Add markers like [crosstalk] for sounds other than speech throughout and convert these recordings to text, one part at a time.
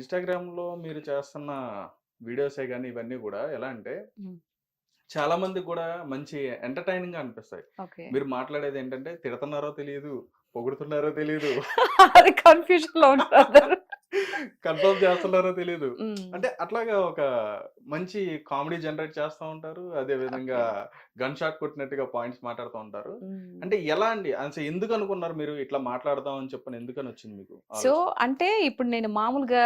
ఇన్‌స్టాగ్రామ్‌లో మీరు చేస్తున్న వీడియోసే గాని ఇవన్నీ గూడా ఎలా అంటే. చాలా మందికి గూడా మంచి ఎంటర్‌టైనింగ్‌గా అనిపిస్తాయి. ఓకే. మీరు మాట్లాడేదేంటంటే తిడతన్నారో తెలీదు, పొగుడుతున్నారో తెలీదు. [laughs] అది కన్‌ఫ్యూజన్‌లో ఉంటారు. కన్ఫర్మ్ చేస్తున్నారో. హ్మ్. అంటే అట్లాగా ఒక మంచి కామెడీ జనరేట్ చేస్తా ఉంటారు. అదే విధంగా. గన్ షాట్ కొట్టినట్టుగా పాయింట్స్ మాట్లాడుతూ ఉంటారు. అంటే ఎలా అండి? అసలు ఎందుకు అనుకున్నారు మీరు ఇట్లా మాట్లాడదాం అని చెప్పని ఎందుకని వచ్చింది మీకు సో? అంటే ఇప్పుడు నేను మామూలుగా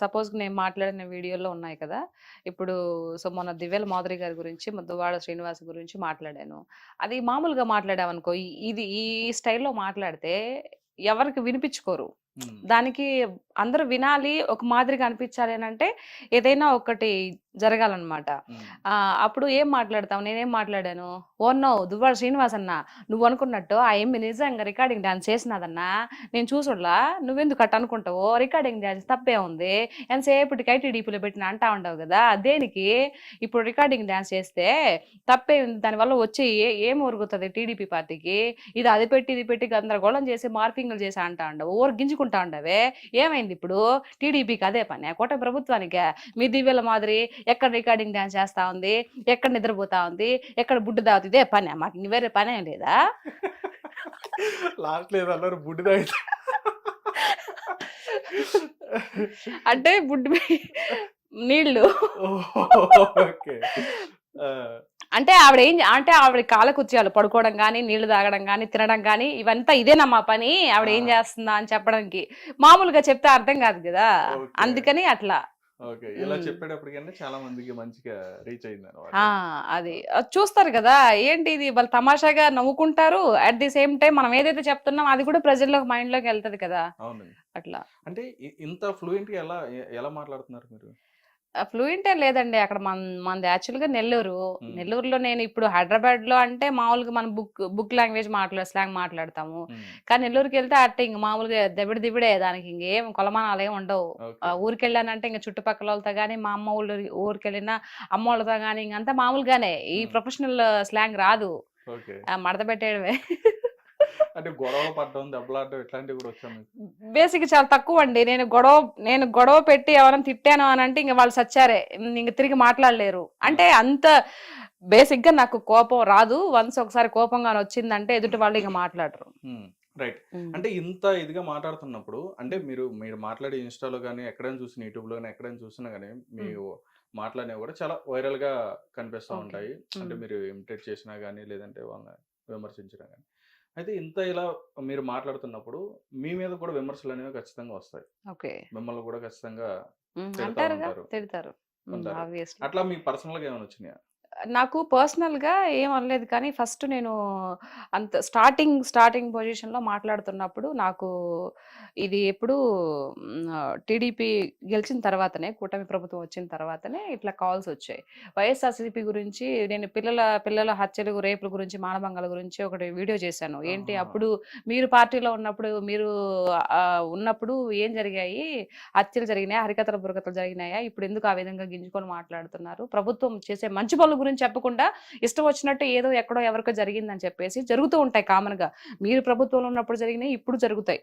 సపోజ్ నేను మాట్లాడిన వీడియోలో ఉన్నాయి కదా! ఇప్పుడు సో, మొన్న దివ్యల మాధురి గారి గురించి, దువ్వాడ శ్రీనివాస్ గురించి మాట్లాడాను. అది మామూలుగా మాట్లాడామనుకో ఇది ఈ స్టైల్‌లో మాట్లాడితే ఎవరికి వినిపించుకోరు. దానికి అందరూ వినాలి, ఒక మాదిరిగా అనిపించాలి అనంటే ఏదైనా ఒకటి. ఆహ్, అప్పుడు ఏం మాట్లాడతాం? నేనేం మాట్లాడాను? ఓహ్! నో దువ్వాడ శ్రీనివాస్ అన్న నువ్వు అనుకున్నట్టు ఆ యమ్మి నిజంగా రికార్డింగ్ డాన్స్ చేసినాదన్నా. నేను చూసుండ్లా. నువ్వెందుకు అట్ట అనుకుంటావు? రికార్డింగ్ డాన్స్ తప్పేముంది? ఎంతసేపటికి ఐటీడీపీలో పెట్టిన అంటా ఉండవు గదా! దేనికి? ఇప్పుడు రికార్డింగ్ డాన్స్ చేస్తే తప్పేముంది? దానివల్ల వచ్చి ఏ ఒరుగుతది టీడీపీ పార్టీకి? ఇది అది పెట్టి, ఇది పెట్టి గందరగోళం చేసి మార్ఫింగ్‌లు చేసి అంటా ఉండవు. ఊరు గింజుకుంటా ఉండవే. ఏమైంది ఇప్పుడు? టీడీపీకి అదే పనా? కూటమి ప్రభుత్వానికా? మీ దివ్యల మాదిరి ఎక్కడ రికార్డింగ్ డాన్స్ చేస్తా ఉంది? ఎక్కడ నిద్రపోతా ఉంది? ఎక్కడ బుడ్డు తాగుతుంది? ఇదే పనా? మాకు ఇంక వేరే పనేం లేదా? లాస్ట్‌లో ఏదో అన్నారు బుడ్డి తాగితే అంటే బుడ్డు నీళ్ళు. ఓకే. అంటే ఆవిడ ఏం అంటే ఆవిడ కాలకృత్యాలు పడుకోవడం గాని, నీళ్ళు తాగడం గాని, తినడం గాని ఇవంతా ఇదేనా మా పని? ఆవిడ ఏం! చేస్తుందా అని చెప్పడానికి. మామూలుగా చెప్తే అర్థం కాదు! ఓకే. అందుకని అట్లా. ఓకే. ఇలా హ్మ్. చెప్పేటప్పటికన్నా చాలా మందికి మంచిగా రీచ్ అయిందన్నమాట. ఆ! అది. చూస్తారు గదా! ఏంటి ఇది వాళ్ళు తమాషాగా నవ్వుకుంటారు. అట్ ది సేమ్ టైమ్ మనం ఏదైతే చెప్తున్నామో అది కూడా ప్రజల్లోకి మైండ్‌లోకి ఎళ్తది కదా! అవునండి. అట్లా. అంటే ఇంత ఫ్లూయెంట్‌గా ఎలా ఎ ఎలా మాట్లాడుతున్నారు మీరు? ఫ్లూయెంట్ లేదండి. అక్కడ మన్ మనది యాక్చువల్‌గా నెల్లూరు. నెల్లూరులో నేను ఇప్పుడు హైదరాబాద్‌లో అంటే మామూలుగా మనం బుక్ బుక్ లాంగ్వేజ్ మాట్లా స్లాంగ్ మాట్లాడతాము. కానీ నెల్లూరుకెళ్తే అట్టే ఇంక మామూలుగా దబిడి దిబిడే దానికి ఇంకేం కొలమానాలేం ఉండవు. ఓకే. ఆహ్, ఊరికెళ్ళానంటే ఇంక చుట్టుపక్కలోళ్ళతో గాని, మా అమ్మ ఊళ్ళో ఊరికెళ్ళినా అమ్మోళ్ళతో గాని ఇంకంతా మామూలుగానే. ఈ. ప్రొఫెషనల్ స్లాంగ్ రాదు. మడత పెట్టేయడమే. అంటే గొడవ పడడం, దెబ్బలాడడం ఇట్లాంటివి కూడా? బేసిక్‌గా చాలా తక్కువండి. నేను గొడవ నేను గొడవ పెట్టి ఎవరైనా తిట్టాను అనంటే ఇంక వాళ్ళు సచ్చారే. ఇంక తిరిగి మాట్లాడలేరు. అంటే ఆ! అంత బేసిక్‌గా నాకు కోపం రాదు. వన్స్ ఒకసారి కోపం గాని వచ్చిందంటే ఎదుటి వాళ్ళు ఇంక మాట్లాడరు. రైట్. హ్మ్. అంటే ఇంత ఇదిగా మాట్లాడుతున్నప్పుడు అంటే. మీరు మీరు మాట్లాడే ఇన్‌స్టాలో గాని, ఎక్కడైనా చూసిన యూట్యూబ్‌లో గాని, ఎక్కడైనా చూసినా గాని హ్మ్. మీరు మాట్లాడినవి కూడా చాలా వైరల్‌గా కనిపిస్తా. ఉంటాయి. అంటే. మీరు ఇమిటేట్ చేసినా గాని, లేదంటే వాళ్ళని విమర్శించినా గాని. అయితే ఇంత ఇలా మీరు మాట్లాడుతున్నప్పుడు మీ మీద కూడా విమర్శలనేవి ఖచ్చితంగా వస్తాయి. ఓకే. మిమ్మల్ని కూడా ఖచ్చితంగా హ్మ్. తిడతా అంటారుగా. ఉంటారు. తిడతారు. హ్మ్. ఉంటారు. ఆబ్వియస్‌లీ. అట్లా మీకు పర్సనల్‌గా ఏమైనా వచ్చినాయా? నాకు పర్సనల్‌గా ఏం అనలేదు కానీ ఫస్ట్ నేను అంత స్టార్టింగ్, స్టార్టింగ్ పొజిషన్‌లో మాట్లాడుతున్నప్పుడు నాకు ఇది ఎప్పుడు టీడీపీ గెలిచిన తర్వాతనే కూటమి ప్రభుత్వం వచ్చిన తర్వాతనే ఇట్లా కాల్స్ వచ్చాయి. వైఎస్ఆర్‌సీపీ గురించి నేను పిల్లల పిల్లల హత్యలు, రేపుల గురించి, మానభంగాల గురించి ఒకటి వీడియో చేశాను. ఏంటి! అప్పుడు మీరు పార్టీలో ఉన్నప్పుడు మీరు ఉన్నప్పుడు ఏం జరిగాయి? హత్యలు జరిగినాయా? హరికథలు, బుర్రకథలు జరిగినాయా? ఇప్పుడు ఎందుకు ఆ విధంగా గింజుకొని మాట్లాడుతున్నారు? ప్రభుత్వం చేసే మంచి పనుల గురించి చెప్పకుండా ఇష్టం వచ్చినట్టు ఏదో ఎక్కడో ఎవరికో జరిగిందని చెప్పేసి జరుగుతూ ఉంటాయి కామన్‌గా. మీరు ప్రభుత్వంలో ఉన్నప్పుడు జరిగినాయి ఇప్పుడు జరుగుతాయి.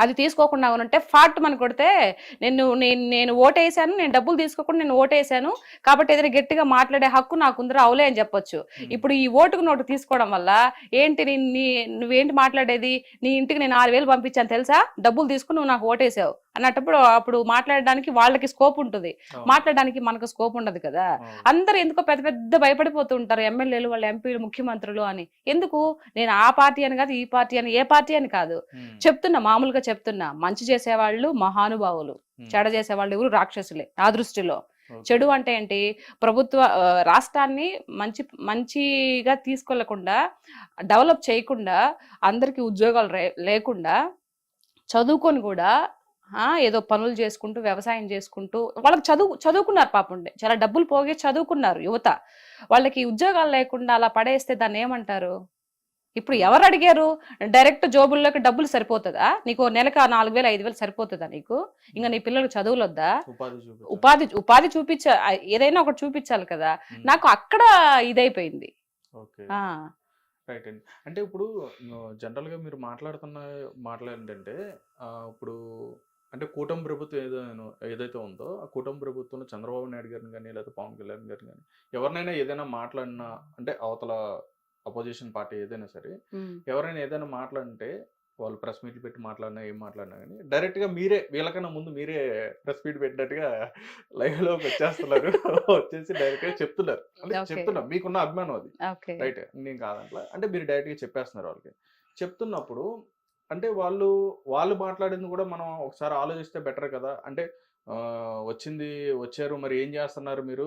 అది తీసుకోకుండా ఉంటే ఫాట్ మన కొడితే నేను నేను నేను ఓటేసాను నేను డబ్బులు తీసుకోకుండా నేను ఓటేసాను కాబట్టి ఏదైనా గట్టిగా మాట్లాడే హక్కు నాకు ఉందిరా అవులే అని చెప్పొచ్చు. ఇప్పుడు ఈ ఓటుకు నోటు తీసుకోవడం వల్ల ఏంటి నీ నీ- నువ్వేంటి మాట్లాడేది? నీ ఇంటికి నేను ఆరు వేలు పంపించాను తెలుసా? డబ్బులు తీసుకుని నువ్వు నాకు ఓటేసావు. అన్నప్పుడు అప్పుడు మాట్లాడడానికి వాళ్ళకి స్కోప్ ఉంటుంది. మాట్లాడడానికి మనకు స్కోప్ ఉండదు కదా. అందరూ ఎందుకో పెద్ద పెద్ద భయపడిపోతూ ఉంటారు ఎమ్మెల్యేలు వాళ్ళ ఎంపీలు ముఖ్యమంత్రులు అని. ఎందుకు? నేను ఆ పార్టీ అని కాదు ఈ పార్టీ అని ఏ పార్టీ అని కాదు. చెప్తున్నా మామూలుగా చెప్తున్నా మంచి చేసేవాళ్ళు మహానుభావులు. చెడ చేసేవాళ్ళు ఎవరు? రాక్షసులే నా దృష్టిలో. చెడు అంటే ఏంటి? ప్రభుత్వ రాష్ట్రాన్ని మంచి మంచిగా తీసుకెళ్ళకుండా డెవలప్ చేయకుండా అందరికీ ఉద్యోగాలు లేకుండా చదువుకొని కూడా ఏదో పనులు చేసుకుంటూ వ్యవసాయం చేసుకుంటూ వాళ్ళకి చదువు చదువుకున్నారు పాపం చాలా డబ్బులు పోగే చదువుకున్నారు యువత. వాళ్ళకి ఉద్యోగాలు లేకుండా అలా పడేస్తే దాన్ని ఏమంటారు? ఇప్పుడు ఎవరు అడిగారు? డైరెక్ట్ జోబుల్లోకి డబ్బులు సరిపోతుందా? నీకు నెలకు నాలుగు వేలు ఐదు వేలు సరిపోతుందా నీకు? ఇంకా నీ పిల్లలకు చదువులు వద్దా ఉపాధి. ఉపాధి చూపించ ఏదైనా ఒకటి చూపించాలి కదా. నాకు అక్కడ ఇదైపోయింది. రైట్ అండి. అంటే ఇప్పుడు జనరల్గా మీరు మాట్లాడుతున్న మాట్లాడంటే ఇప్పుడు అంటే కూటమి ప్రభుత్వం ఏదైనా ఏదైతే ఉందో ఆ కూటమి ప్రభుత్వంలో చంద్రబాబు నాయుడు గారిని కానీ లేదా పవన్ కళ్యాణ్ గారిని కానీ ఎవరినైనా ఏదైనా మాట్లాడినా అంటే అవతల అపోజిషన్ పార్టీ ఏదైనా సరే. ఎవరైనా ఏదైనా మాట్లాడితే వాళ్ళు ప్రెస్ మీట్లు పెట్టి మాట్లాడినా ఏం మాట్లాడినా కానీ డైరెక్ట్గా మీరే వీళ్ళకన్నా ముందు మీరే ప్రెస్ మీట్ పెట్టినట్టుగా లైవ్లోకి వచ్చేస్తున్నారు. [laughs] వచ్చేసి డైరెక్ట్గా చెప్తున్నారు. అంటే. చెప్తున్నారు మీకున్న అభిమానం అది. రైట్ నేను కాదంట్లా. అంటే మీరు డైరెక్ట్గా చెప్పేస్తున్నారు వాళ్ళకి. చెప్తున్నప్పుడు అంటే వాళ్ళు వాళ్ళు మాట్లాడింది కూడా మనం ఒకసారి ఆలోచిస్తే బెటర్ కదా. అంటే వచ్చింది వచ్చారు మరి ఏం చేస్తున్నారు మీరు?